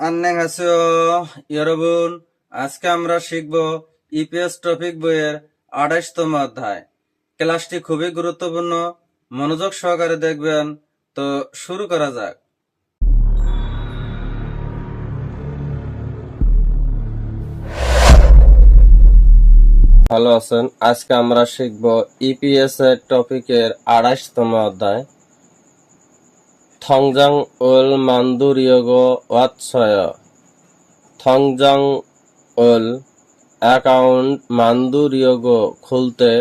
আন্নেহাসিও ইয়ারবুন, আজকে আমরা শিখব ইপিএস টপিক বইয়ের আড়াইশতম অধ্যায়। ক্লাসটি খুবই গুরুত্বপূর্ণ, মনোযোগ সহকারে দেখবেন, তো শুরু করা যাক। ভালো আছেন, আজকে আমরা শিখব ইপিএস এর টপিকের আড়াইশতম অধ্যায়। থংজাং ওল মান্দুরিয়গ ওয়াৎসয়। থংজাং ওল অ্যাকাউন্ট মান্দুরিয়গ খুলতে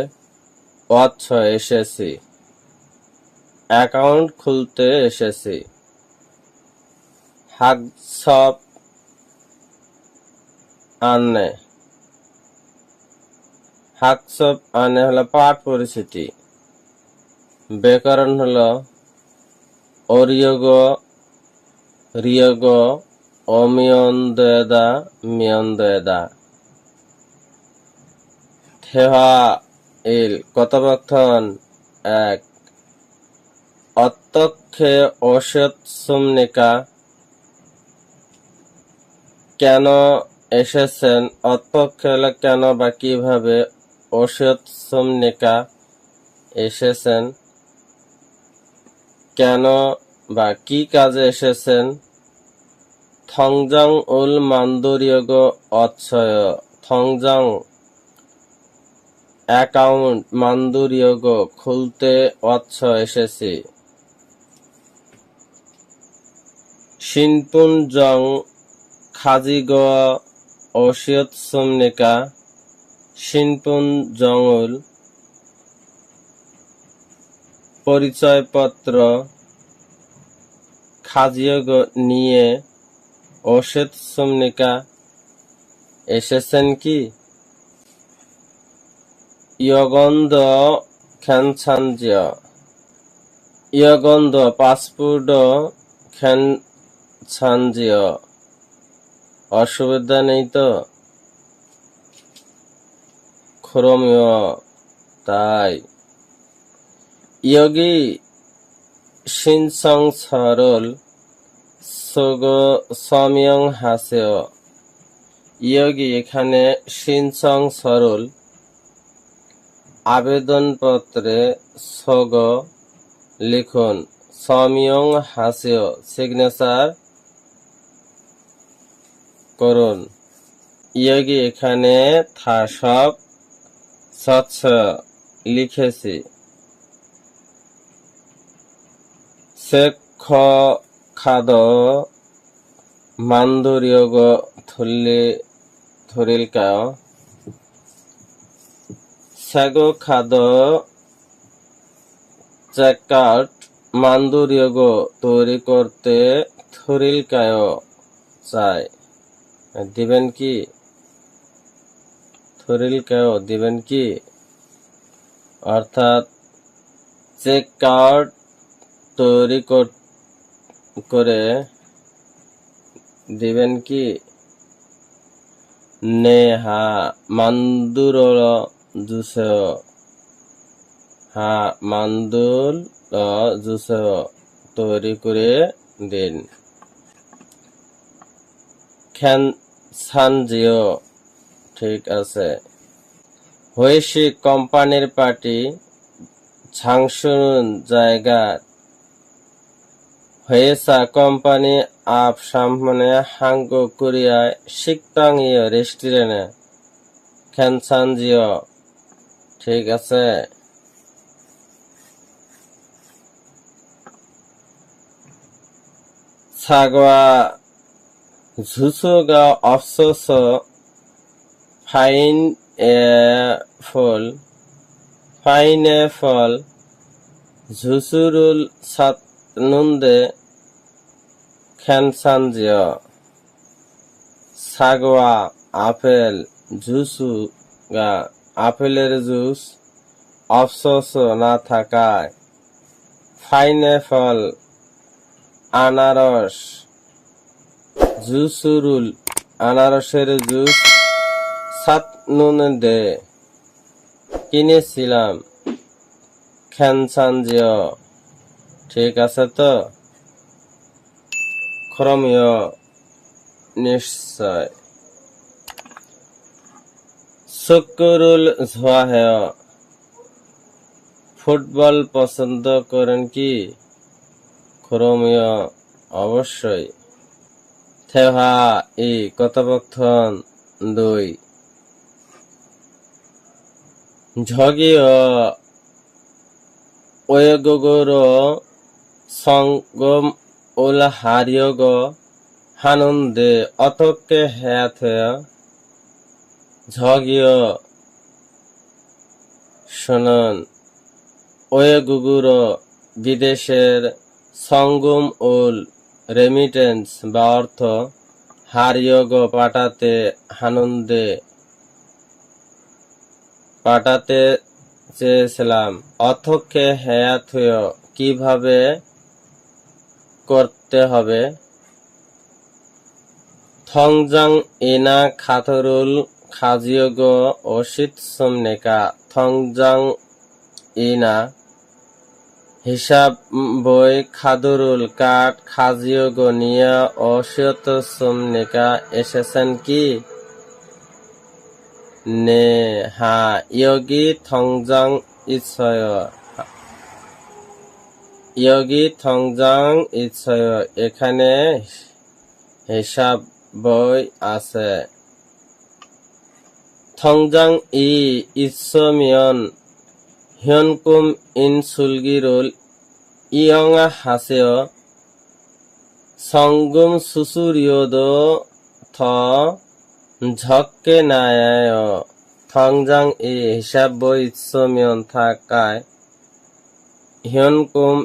ওয়াৎসয় এসেছি। অ্যাকাউন্ট খুলতে এসেছি। হাগসব আনে। হাকসব আনে হলো পাঠ পরিচিতি। ব্যাকরণ হলো অরিয়গ, রিয়গ অমিয়ন্দা মিয়ন্দা থেহা ইল কথোপকথন, এক। অত্যক্ষে অসৎ সুমনিকা, কেন এসেছেন? অত্যক্ষে হলো কেন বা কীভাবে অসৎ সুমনিকা এসেছেন? কেন বা কি কাজে এসেছেন? থংজাং উল মান্দুরিয়গ অৎসয়। থংজাং অ্যাকাউন্ট মান্দুরিয়গ খুলতে অৎস এসেছি। শিনপুন জং খাজিগ অসিয়ত সুমনিকা শিনপুন জঙ্গল পরিচয়পত্র খাজিয়গ নিয়ে অসেত সুমনিকা এসেছেন কি? ইয়গন্ধ খ্যানছানজিয়। ইয়গন্ধ, পাসপোর্ট খ্যানছানজিয়। অসুবিধা নেই তো? খরমীয় তাই। ইয়োগী শিনসং সরল সোগ সমিয়ং হাসেয় ইয়োগী এখানে শিনসং সরল আবেদনপত্রে সোগ লিখুন সমিয়ং হাসেয় সিগনেচার করুন ইয়োগী এখানে থা সব স্বচ্ছ লিখেছি শেখ খাদ মান্দুরিয়গ থুল্লি থুরিলকায় স্যাগো খাদ চেকআউট মান্দুরিয়গ তৈরি করতে থুরিলকায় চায়। দিবেন কি? থুরিলকায় দিবেন কি? অর্থাৎ চেক কার্ড তৈরি কর- দিবেন কি? নে হা মান্দুর জুসেও হা মান্দুল তৈরি করে দিন। খ্যান সানজিও। ঠিক আছে। হয়েছি কোম্পানির পার্টি ছাংসুন জায়গা হয়েছা কোম্পানি আপ সামনে হাঙ্গো কোরিয়ায় শিকতাং ইয় রেস্টুরেন্টে। খ্যানসানজিও ঠিক আছে? ছাগোয়া ঝুসুগা অফসোস ফাইন ফল ফাইনে ফল ঝুসুরুল সাতনুন্দে খ্যানসানজিও সাগোয়া, আপেল, জুসু গা, আপেলের জুস, অফসোস না থাকায় পাইনঅ্যাপল আনারস, জুসুরুল, আনারসের জুস সাত নুন দে কিনেছিলাম খ্যানসানজিও ঠিক আছে তো? খরমীয় নিশ্চয়। শুক্রুল জোয়াহেয় ফুটবল পছন্দ করেন কি? ক্রমীয় অবশ্যই। থেহা ই কথোপকথন দুই। ঝগীয়, ওয়গগর সঙ্গম উল হারিয়গ, হানন্দে অতকে হ্যাথ ঝগীয় শুনুন। ওয়েগুগুর বিদেশের সঙ্গম উল রেমিটেন্স বা অর্থ হারিয়গ পাঠাতে হানন্দে পাঠাতে চেয়েছিলাম। অথকে হেয়াথুয় কীভাবে করতে হবে। থংজাং ইনা খাথরুল খাজিয়গ, অসিত, সমনেকা, থংজাং ইনা হিসাব, বই, খাদুরুল, কাঠ, খাজিয়গ, নিয়া অসিয়ত সমনেকা, এসেছেন কি? নে হা ইয়োগী, থংজাং ইচ্ছয় ইয়োগী থংজাং ইচ্ছয় এখানে হিসাব বই আছে থংজাং ই ইচ্ছমিয়ন হিয়নকুম ইন সুলগিরুল ইয়ঙা হাসেয় সঙ্গম সুসুরিয়দ থ ঝক্কে নায়ায় থংজাং ই হিসাব বই ইচ্ছমিয়ন থাকায় হিয়নকুম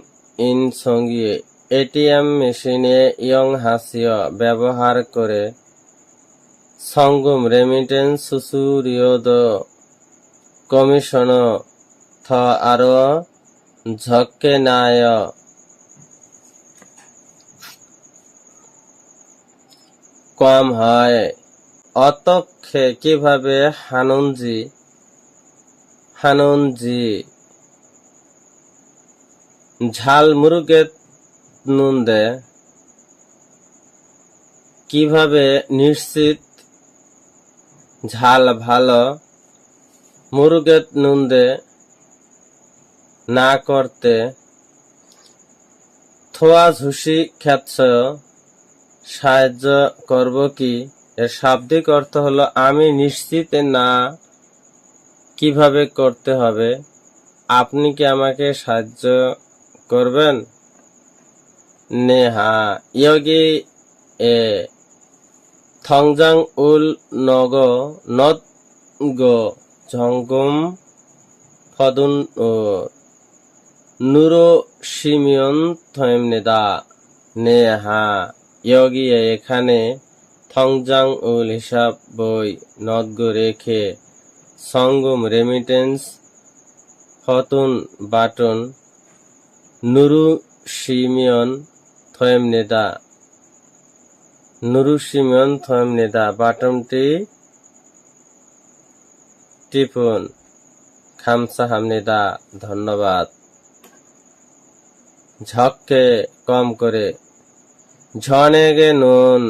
ইন সঙ্গী এটিএম মেশিনে ইয়ং হাসিয় ব্যবহার করে সঙ্গম রেমিটেন্স সুসুরিয়দ কমিশন থ আরও ঝক্কে নায় কম হয়। অতক্ষে কীভাবে হানুনজি হানুনজি ঝাল মুরগের নুন দে কীভাবে নিশ্চিত ঝাল ভালো মুরগের নুন দে না করতে থোয়া ঝুসি খ্যাৎস সাহায্য করব কি? এর শাব্দিক অর্থ হলো, আমি নিশ্চিত না কীভাবে করতে হবে। আপনি কি আমাকে সাহায্য করবেন? নেহা, ইয়োগি এ, থংজাং উল নগ নত গো, ঝঙ্গম, ফদুন নুরো সিমিয়ন থয়েমনেদা। নেহা, ইয়োগি এখানে থংজাং উল হিসাব বই নদগো রেখে, সঙ্গম রেমিটেন্স, ফতুন বাটন নুরু সিমিয়ন থয়েম নেদা। নুরু সিমিয়ন থয়েম নেদা বাটনটি টিপুন। খামসা হামনেদা ধন্যবাদ। ঝককে কম করে। ঝনেগে নুন।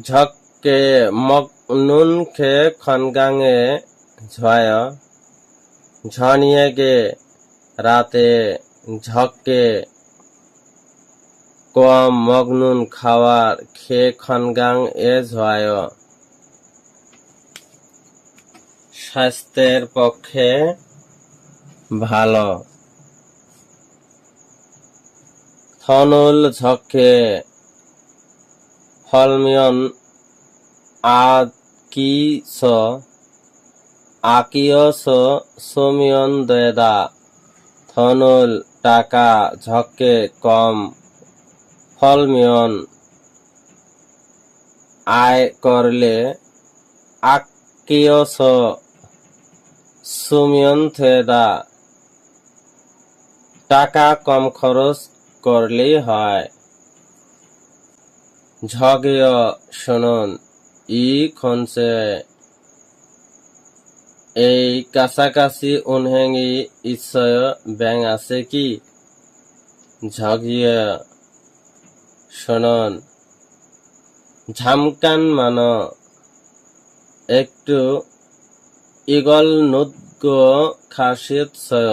ঝককে মক নুন খে খনগাঙে ঝয়। ঝনিয়েগে রাতে ঝককে কম মগনুন খাওয়ার খে খনগাং এ ঝয় স্বাস্থ্যের পক্ষে ভালো। থনুল ঝকে ফলমিয়ন আকিস আকিয়স সোমিয়ন দয়দা থনুল টাকা ঝকে কম ফলমিয়ন আয় করলে আকিয়স সুমিয়ন থেদা টাকা কম খরচ করলেই হয়। ঝগেয় শুনুন, ই খনসে এই কাছাকাছি উনহেঙ্গি ইচ্ছয় ব্যাং আছে কি? ঝগিয়ে শোনন, ঝামকান মান, একটু ইগল নুদ্গ খাসিয়ত সয়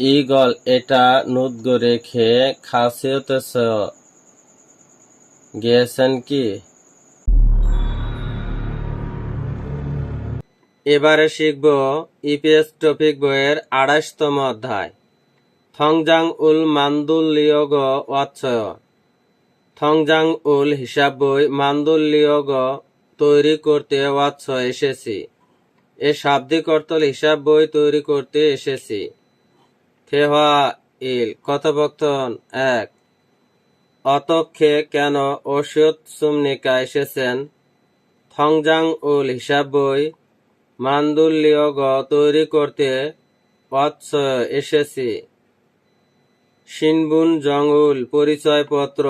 ইগল এটা নুদ্গ রেখে খাসিয়ত সয় গিয়েছেন কি? এবারে শিখব ইপিএস টপিক বইয়ের আড়াইশতম অধ্যায়। থংজাং উল মান্দুলিয়গ ওয়াচ্ছয় থংজাং উল হিসাব বই মান্দুলিয়গ তৈরি করতে ওয়াচ্ছ এসেছি। এ শাব্দিক অর্থ হিসাব বই তৈরি করতে এসেছি। থেহা ইল কথোপকথন এক। অতক্ষে কেন ওষুধ সুমনিকা এসেছেন? থংজাং উল হিসাব বই মান্দুল্যগ তৈরি করতে এসেছি। সিনবুন জঙ্গুল পরিচয়পত্র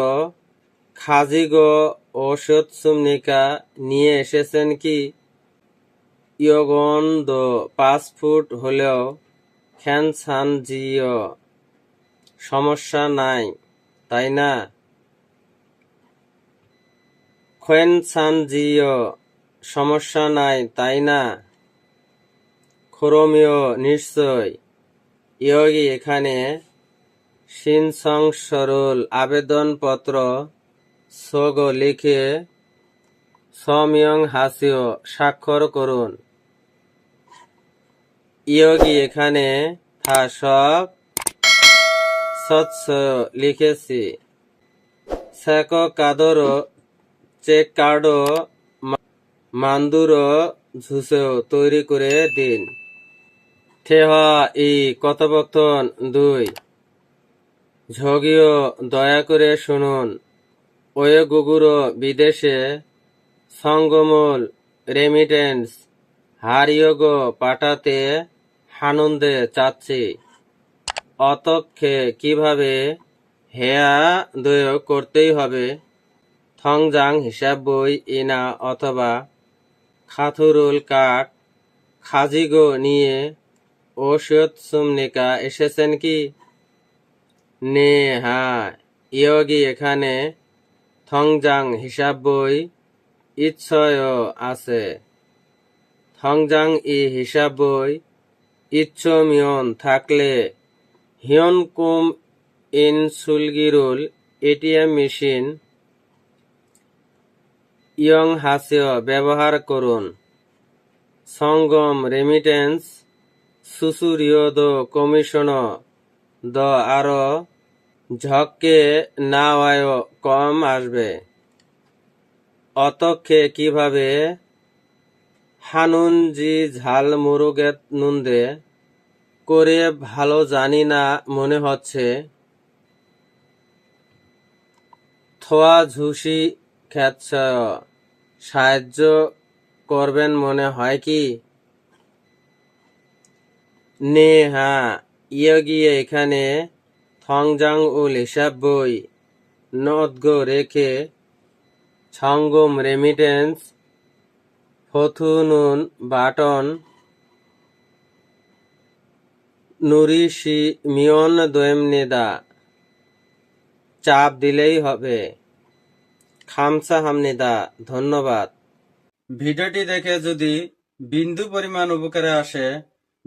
খাজিগ ঔষধ সুমনিকা নিয়ে এসেছেন কি? ইয়গন্দ পাঁচ ফুট হলেও খ্যানসান জিও। সমস্যা নাই, তাই না? খোয়েনসান জিও, সমস্যা নাই, তাই না? খোরমীয় নিশ্চয়। ইয়োগী এখানে সিনসং সরল আবেদনপত্র সোগ লিখে সমিয়ং হাসিও স্বাক্ষর করুন। ইয়োগী এখানে থা সব স্বচ্ছ লিখেছি। সেক কাদরো চেক কার্ডও মান্দুরো ঝুসেও তৈরি করে দিন। ঠেহ ই কথোপকথন দুই। ঝগিও দয়া করে শুনুন। ওয়ে গুগুরো বিদেশে সঙ্গমূল রেমিটেন্স হারিয়োগ পাঠাতে হানন্দে চাচ্ছি। অতক্ষে কীভাবে হেয়া দয় করতেই হবে? থংজাং হিসাব বই ইনা অথবা খাথুরুল কাঠ খাজিগো নিয়ে ওষুধ সুমনিকা এসেছেন কি? নে হ্যাঁ ইয়োগী এখানে। থংজাং হিসাব বই ইচ্ছয় আছে। থংজাং ই হিসাব বই ইচ্ছমিয়ন থাকলে হিয়নকুম ইন সুলগিরুল এটিএম মেশিন ইয়ং হাসিও ব্যবহার করুন। সঙ্গম রেমিটেন্স সুসুরিয়দ কমিশন দ আরও ঝক্কে না আয় কম আসবে। অতক্ষে কীভাবে হানুনজি ঝাল মুরুগেত নুন্দে করে ভালো জানি না মনে হচ্ছে। থোয়া ঝুসি খ্যাৎস সাহায্য করবেন মনে হয় কি? নে হ্যাঁ ইয়ে গিয়ে এখানে থংজাং উল হিসাব বই, নদগ রেখে ছঙ্গম রেমিটেন্স ফথুনুন বাটন, নুরিশি মিয়ন দোয়েমনেদা চাপ দিলেই হবে। খামসা হামনিদা ধন্যবাদ। ভিডিওটি দেখে যদি বিন্দু পরিমাণ উপকারে আসে